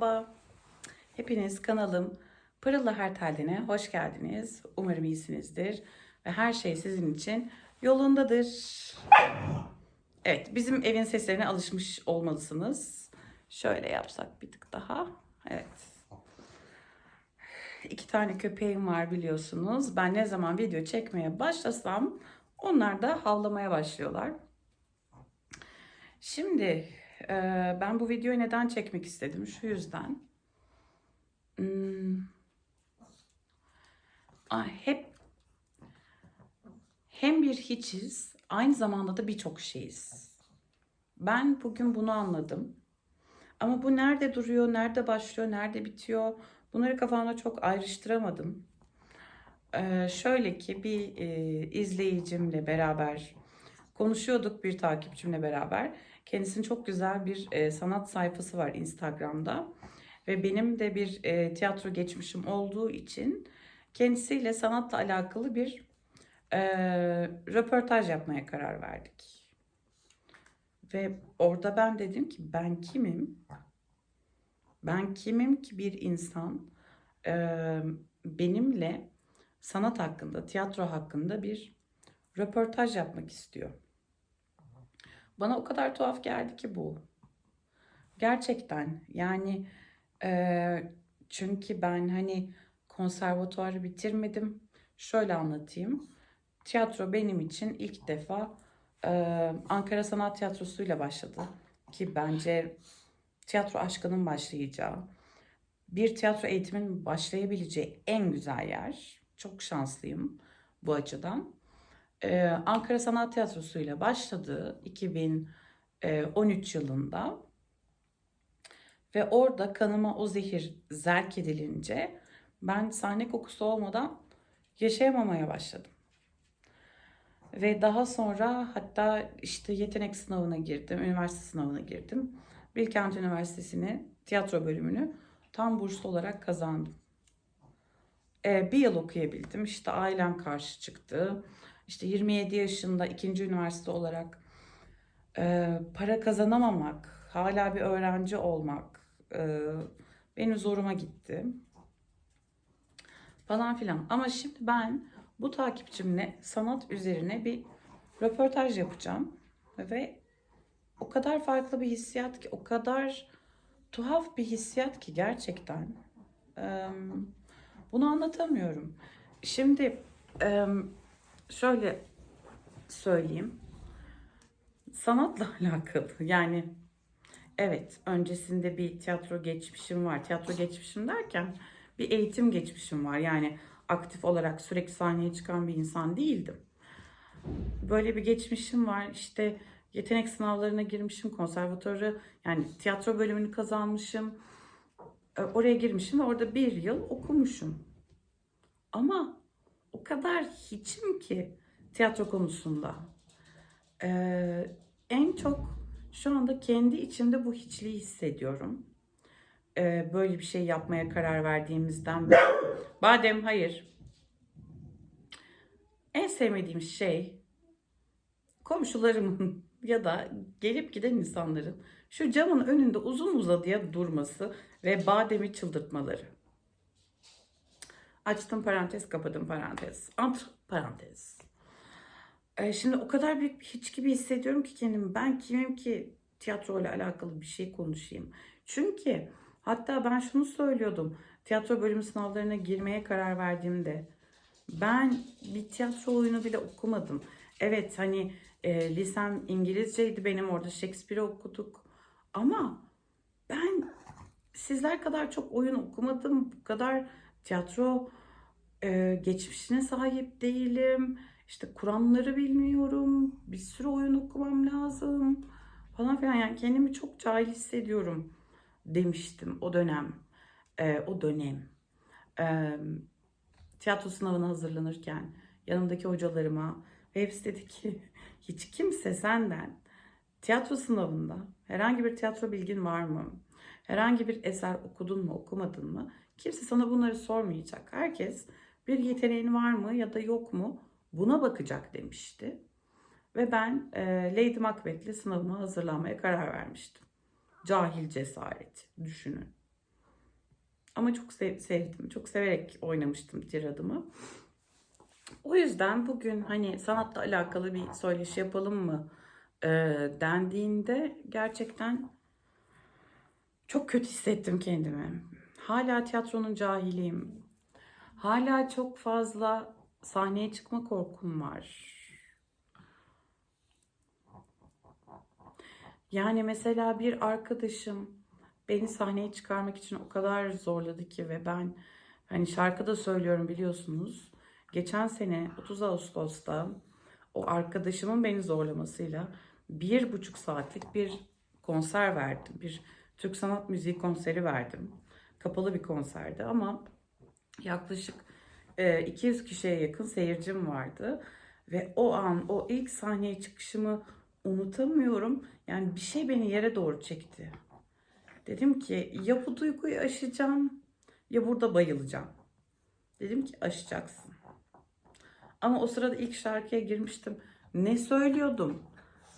Merhaba. Hepiniz kanalım Pırıl'la Her Telden'e hoş geldiniz. Umarım iyisinizdir ve her şey sizin için yolundadır. Evet, bizim evin seslerine alışmış olmalısınız. Şöyle yapsak bir tık daha. Evet. İki tane köpeğim var biliyorsunuz. Ben ne zaman video çekmeye başlasam onlar da havlamaya başlıyorlar. Şimdi e, ben bu videoyu neden çekmek istedim? Şu yüzden. Hmm. Hep hem bir hiçiz, aynı zamanda da birçok şeyiz. Ben bugün bunu anladım. Ama bu nerede duruyor, nerede başlıyor, nerede bitiyor? Bunları kafamda çok ayrıştıramadım. Ee, şöyle ki bir e, izleyicimle beraber konuşuyorduk, bir takipçimle beraber. Kendisinin çok güzel bir e, sanat sayfası var Instagram'da. Ve benim de bir e, tiyatro geçmişim olduğu için kendisiyle sanatla alakalı bir e, röportaj yapmaya karar verdik. Ve orada ben dedim ki ben kimim? Ben kimim ki bir insan e, benimle sanat hakkında, tiyatro hakkında bir röportaj yapmak istiyor. Bana o kadar tuhaf geldi ki bu. Gerçekten yani e, çünkü ben hani konservatuarı bitirmedim. Şöyle anlatayım. Tiyatro benim için ilk defa e, Ankara Sanat Tiyatrosu ile başladı. Ki bence tiyatro aşkının başlayacağı, bir tiyatro eğitimin başlayabileceği en güzel yer. Çok şanslıyım bu açıdan. Ee, Ankara Sanat Tiyatrosu ile başladı 2013 yılında. Ve orada kanıma o zehir zerk edilince ben sahne kokusu olmadan yaşayamamaya başladım. Ve daha sonra hatta işte yetenek sınavına girdim, üniversite sınavına girdim. Bilkent Üniversitesi'ni, tiyatro bölümünü tam burslu olarak kazandım. Ee, bir yıl okuyabildim. İşte ailem karşı çıktı. İşte 27 yaşında ikinci üniversite olarak e, para kazanamamak, hala bir öğrenci olmak e, benim zoruma gitti. Falan filan. Ama şimdi ben bu takipçimle sanat üzerine bir röportaj yapacağım. Ve o kadar farklı bir hissiyat ki, o kadar tuhaf bir hissiyat ki gerçekten. E, bunu anlatamıyorum. Şimdi e, şöyle söyleyeyim. Sanatla alakalı yani evet öncesinde bir tiyatro geçmişim var. Tiyatro geçmişim derken bir eğitim geçmişim var. Yani aktif olarak sürekli sahneye çıkan bir insan değildim. Böyle bir geçmişim var. İşte yetenek sınavlarına girmişim, konservatuarı yani tiyatro bölümünü kazanmışım. E, Oraya girmişim ve orada bir yıl okumuşum. Ama o kadar hiçim ki tiyatro konusunda. Ee, en çok şu anda kendi içimde bu hiçliği hissediyorum. Ee, böyle bir şey yapmaya karar verdiğimizden beri. Badem hayır. En sevmediğim şey komşularımın ya da gelip giden insanların şu camın önünde uzun uzadıya durması ve bademi çıldırtmaları. Açtım parantez, kapadım parantez. Ant parantez. Ee, şimdi o kadar büyük bir hiç gibi hissediyorum ki kendimi. Ben kimim ki tiyatro ile alakalı bir şey konuşayım. Çünkü hatta ben şunu söylüyordum. Tiyatro bölüm sınavlarına girmeye karar verdiğimde ben bir tiyatro oyunu bile okumadım. Evet hani e, lisem İngilizceydi benim orada Shakespeare okuduk. Ama ben sizler kadar çok oyun okumadım. Bu kadar tiyatro e, geçmişine sahip değilim. İşte Kur'anları bilmiyorum. Bir sürü oyun okumam lazım. Falan filan. Yani kendimi çok cahil hissediyorum demiştim o dönem. E, o dönem. E, tiyatro sınavına hazırlanırken yanımdaki hocalarıma hepsi dedi ki hiç kimse senden tiyatro sınavında herhangi bir tiyatro bilgin var mı? Herhangi bir eser okudun mu, okumadın mı? Kimse sana bunları sormayacak. Herkes bir yeteneğin var mı ya da yok mu buna bakacak demişti. Ve ben e, Lady Macbeth'li sınavıma hazırlanmaya karar vermiştim. Cahil cesaret düşünün. Ama çok sev- sevdim. Çok severek oynamıştım tiradımı. O yüzden bugün hani sanatla alakalı bir söyleşi yapalım mı e, dendiğinde gerçekten çok kötü hissettim kendimi. Hala tiyatronun cahiliyim. Hala çok fazla sahneye çıkma korkum var. Yani mesela bir arkadaşım beni sahneye çıkarmak için o kadar zorladı ki ve ben hani şarkıda söylüyorum biliyorsunuz. Geçen sene 30 Ağustos'ta o arkadaşımın beni zorlamasıyla bir buçuk saatlik bir konser verdim. Bir Türk sanat müziği konseri verdim. Kapalı bir konserdi ama yaklaşık e, 200 kişiye yakın seyircim vardı. Ve o an, o ilk sahneye çıkışımı unutamıyorum. Yani bir şey beni yere doğru çekti. Dedim ki ya bu duyguyu aşacağım ya burada bayılacağım. Dedim ki aşacaksın. Ama o sırada ilk şarkıya girmiştim. Ne söylüyordum?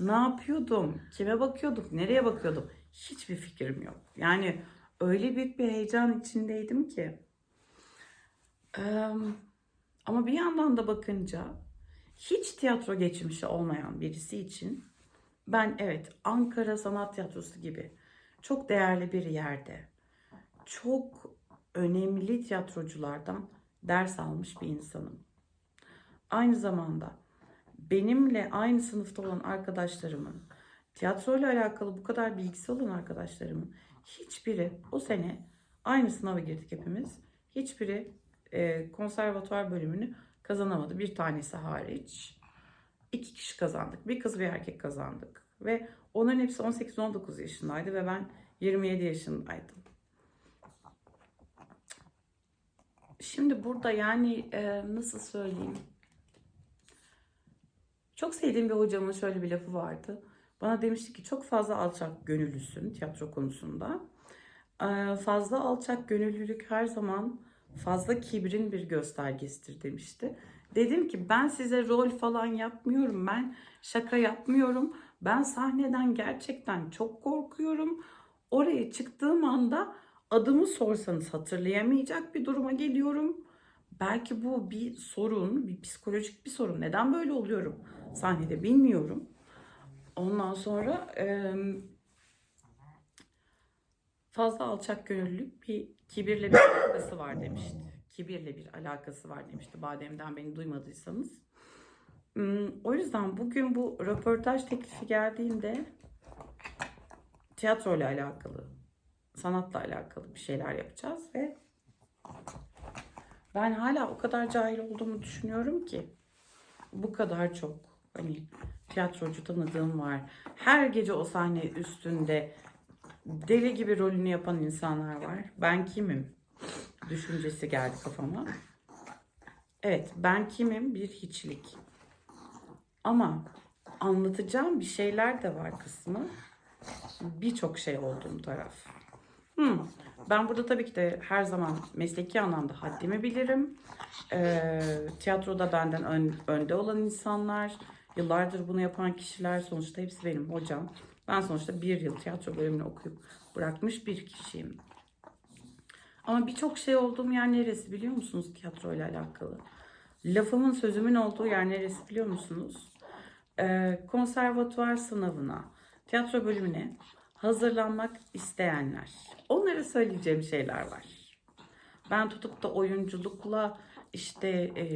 Ne yapıyordum? Kime bakıyordum? Nereye bakıyordum? Hiçbir fikrim yok. Yani öyle büyük bir heyecan içindeydim ki. Ama bir yandan da bakınca hiç tiyatro geçmişi olmayan birisi için ben evet Ankara Sanat Tiyatrosu gibi çok değerli bir yerde çok önemli tiyatroculardan ders almış bir insanım. Aynı zamanda benimle aynı sınıfta olan arkadaşlarımın, tiyatroyla alakalı bu kadar bilgisi olan arkadaşlarımın hiçbiri o sene aynı sınava girdik hepimiz. Hiçbiri e, konservatuvar bölümünü kazanamadı. Bir tanesi hariç. İki kişi kazandık. Bir kız bir erkek kazandık. Ve onların hepsi 18-19 yaşındaydı ve ben 27 yaşındaydım. Şimdi burada yani e, nasıl söyleyeyim? Çok sevdiğim bir hocamın şöyle bir lafı vardı. Bana demişti ki çok fazla alçak gönüllüsün tiyatro konusunda. E, fazla alçak gönüllülük her zaman fazla kibrin bir göstergesidir demişti. Dedim ki ben size rol falan yapmıyorum. Ben şaka yapmıyorum. Ben sahneden gerçekten çok korkuyorum. Oraya çıktığım anda adımı sorsanız hatırlayamayacak bir duruma geliyorum. Belki bu bir sorun, bir psikolojik bir sorun. Neden böyle oluyorum sahnede bilmiyorum. Ondan sonra fazla alçak gönüllülük bir kibirle bir alakası var demişti. Kibirle bir alakası var demişti. Badem'den beni duymadıysanız. Hmm, O yüzden bugün bu röportaj teklifi geldiğinde tiyatro ile alakalı, sanatla alakalı bir şeyler yapacağız ve ben hala o kadar cahil olduğumu düşünüyorum ki bu kadar çok hani tiyatrocu tanıdığım var. Her gece o sahne üstünde deli gibi rolünü yapan insanlar var. Ben kimim? Düşüncesi geldi kafama. Evet, ben kimim? Bir hiçlik. Ama anlatacağım bir şeyler de var kısmı. Birçok şey olduğum taraf. Hmm. Ben burada tabii ki de her zaman mesleki anlamda haddimi bilirim. Ee, tiyatroda benden ön- önde olan insanlar, yıllardır bunu yapan kişiler sonuçta hepsi benim hocam. Ben sonuçta bir yıl tiyatro bölümünü okuyup bırakmış bir kişiyim. Ama birçok şey olduğum yer neresi biliyor musunuz tiyatro ile alakalı? Lafımın sözümün olduğu yer neresi biliyor musunuz? Ee, konservatuvar sınavına, tiyatro bölümüne hazırlanmak isteyenler. Onlara söyleyeceğim şeyler var. Ben tutup da oyunculukla işte e,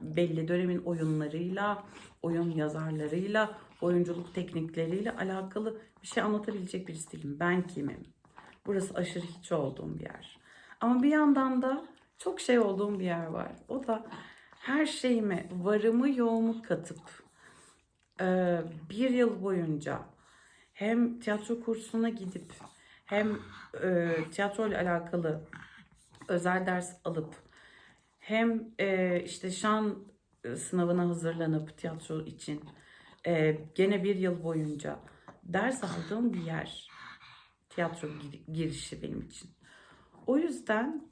belli dönemin oyunlarıyla, oyun yazarlarıyla, oyunculuk teknikleriyle alakalı bir şey anlatabilecek birisi değilim. Ben kimim? Burası aşırı hiç olduğum bir yer. Ama bir yandan da çok şey olduğum bir yer var. O da her şeyime, varımı yoğumu katıp e, bir yıl boyunca hem tiyatro kursuna gidip hem e, tiyatro ile alakalı özel ders alıp hem e, işte şan sınavına hazırlanıp tiyatro için e, gene bir yıl boyunca ders aldığım bir yer tiyatro gir- girişi benim için. O yüzden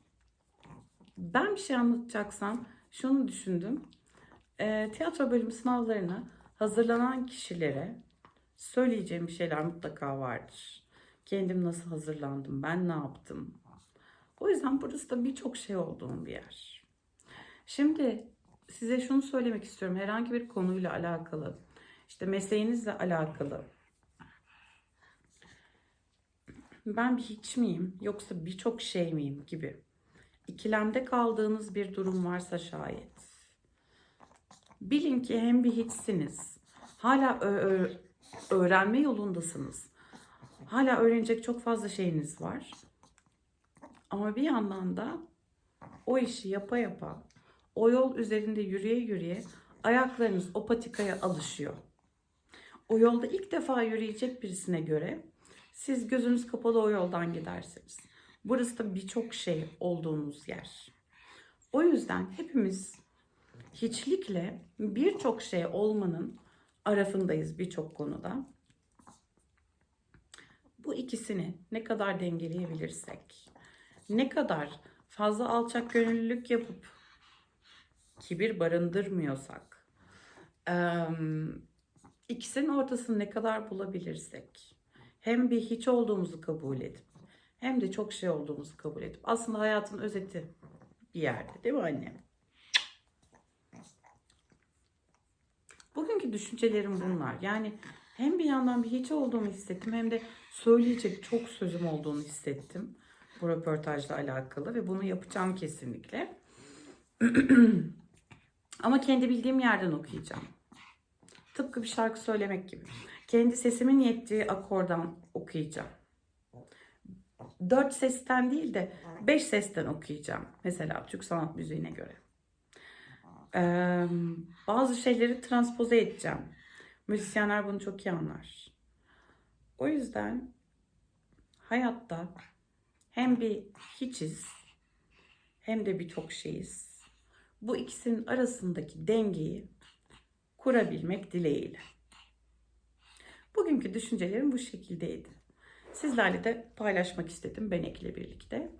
ben bir şey anlatacaksam şunu düşündüm. E, tiyatro bölümü sınavlarına hazırlanan kişilere söyleyeceğim şeyler mutlaka vardır. Kendim nasıl hazırlandım, ben ne yaptım, O yüzden burası da birçok şey olduğum bir yer. Şimdi size şunu söylemek istiyorum. Herhangi bir konuyla alakalı, işte mesleğinizle alakalı. Ben bir hiç miyim yoksa birçok şey miyim gibi. İkilemde kaldığınız bir durum varsa şayet. Bilin ki hem bir hiçsiniz. Hala öğrenme yolundasınız. Hala öğrenecek çok fazla şeyiniz var. Ama bir yandan da o işi yapa yapa, o yol üzerinde yürüye yürüye ayaklarınız o patikaya alışıyor. O yolda ilk defa yürüyecek birisine göre siz gözünüz kapalı o yoldan gidersiniz. Burası da birçok şey olduğunuz yer. O yüzden hepimiz hiçlikle birçok şey olmanın arafındayız birçok konuda. Bu ikisini ne kadar dengeleyebilirsek, ne kadar fazla alçak gönüllülük yapıp kibir barındırmıyorsak, ikisinin ortasını ne kadar bulabilirsek, hem bir hiç olduğumuzu kabul edip, hem de çok şey olduğumuzu kabul edip, aslında hayatın özeti bir yerde değil mi annem? Bugünkü düşüncelerim bunlar. Yani hem bir yandan bir hiç olduğumu hissettim hem de söyleyecek çok sözüm olduğunu hissettim bu röportajla alakalı ve bunu yapacağım kesinlikle. Ama kendi bildiğim yerden okuyacağım. Tıpkı bir şarkı söylemek gibi. Kendi sesimin yettiği akordan okuyacağım. Dört sesten değil de beş sesten okuyacağım. Mesela Türk sanat müziğine göre. Ee, bazı şeyleri transpoze edeceğim. Müzisyenler bunu çok iyi anlar. O yüzden hayatta hem bir hiçiz hem de birçok şeyiz. Bu ikisinin arasındaki dengeyi kurabilmek dileğiyle. Bugünkü düşüncelerim bu şekildeydi. Sizlerle de paylaşmak istedim Benek ile birlikte.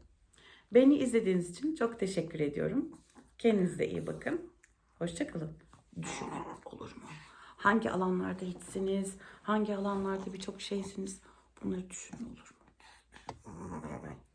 Beni izlediğiniz için çok teşekkür ediyorum. Kendinize iyi bakın. Hoşçakalın. Düşünün olur mu? Hangi alanlarda hiçsiniz? Hangi alanlarda birçok şeysiniz? Bunları düşünün olur mu?